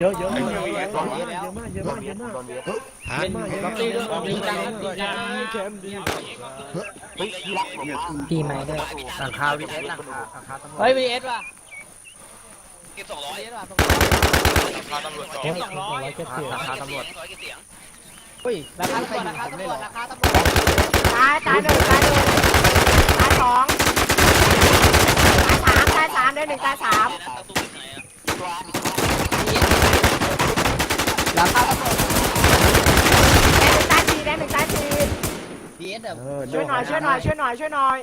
เยอะเยอะมากเยอะมากเยอะมากเยอะมากเยอะมากฮะแชมป์ดีปีใหม่ด้วยหลังคาวีเอสหลังคาหลังคาตำรวจเฮ้ยวีเอสว่ะ เก็บสองร้อยวีเอสว่ะตรงพาตำรวจสองเก็บสองร้อยเก็บเสียงหลังคาตำรวจร้อยกี่เสียงเฮ้ยราคาตำรวจราคาตำรวจราคาตำรวจตายตายหนึ่งตายหนึ่งตายสองตายสามตายสามได้หนึ่งตายสามนะประตูที่ไหนอะราคาตำรวจได้หนึ่งตายสี่ได้หนึ่งตายสี่วีเอสเดี๋ยวเออช่วยหน่อยช่วยหน่อยช่วยหน่อยช่วยหน่อย